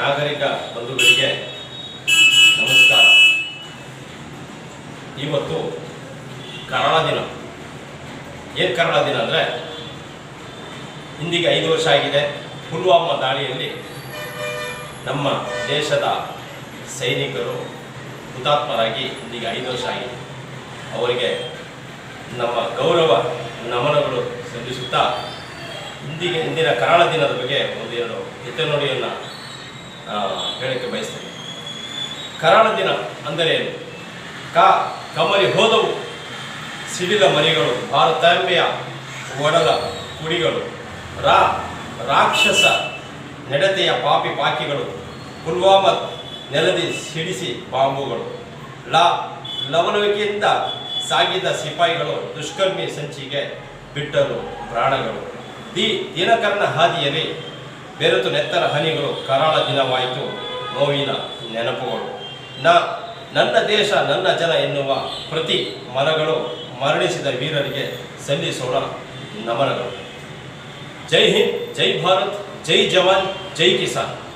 ನಾಗರಿಕ ಬಂಧುಗಳಿಗೆ ನಮಸ್ಕಾರ. ಇವತ್ತು ಕರಾಳ ದಿನ. ಏನು ಕರಾಳ ದಿನ ಅಂದರೆ ಇಂದಿಗೆ ಐದು ವರ್ಷ ಆಗಿದೆ. ಪುಲ್ವಾಮಾ ದಾಳಿಯಲ್ಲಿ ನಮ್ಮ ದೇಶದ ಸೈನಿಕರು ಹುತಾತ್ಮರಾಗಿ ಇಂದಿಗೆ ಐದು ವರ್ಷ ಆಗಿದೆ. ಅವರಿಗೆ ನಮ್ಮ ಗೌರವ, ನಮನಗಳು ಸಲ್ಲಿಸುತ್ತಾ ಇಂದಿಗೆ, ಇಂದಿನ ಕರಾಳ ದಿನದ ಬಗ್ಗೆ ಒಂದೆರಡು ಹಿತನುಡಿಯನ್ನು ಹೇಳಕ್ಕೆ ಬಯಸ್ತೇನೆ. ಕರಾಳ ದಿನ ಅಂದರೆ ಕ, ಕಮಲಿ ಹೋದವು. ಸಿಡಿದ ಮರಿಗಳು, ಭಾರತಾಂಬೆಯ ಒಡಲ ಕುಡಿಗಳು ರಾ, ರಾಕ್ಷಸ ನಡತೆಯ ಪಾಪಿ ಪಾಕಿಗಳು, ಪುಲ್ವಾಮ ನೆಲದಿ ಸಿಡಿಸಿ ಬಾಂಬುಗಳು, ಲ, ಲವಲವಿಕೆಯಿಂದ ಸಾಗಿದ ಸಿಪಾಯಿಗಳು, ದುಷ್ಕರ್ಮಿ ಸಂಚಿಗೆ ಬಿಟ್ಟರು ಪ್ರಾಣಗಳು. ದಿ ದಿನಕರ್ಣ ಹಾದಿಯಲ್ಲಿ ಬೆರೆತು ನೆತ್ತರ ಹನಿಗಳು ಕರಾಳ ದಿನವಾಯಿತು. ನೋವಿನ ನೆನಪುಗಳು. ನ, ನನ್ನ ದೇಶ, ನನ್ನ ಜನ ಎನ್ನುವ ಪ್ರತಿ ಮನಗಳು ಮರಣಿಸಿದ ವೀರರಿಗೆ ಸಲ್ಲಿಸೋಣ ನಮನಗಳು. ಜೈ ಹಿಂದ್, ಜೈ ಭಾರತ್, ಜೈ ಜವಾನ್, ಜೈ ಕಿಸಾನ್.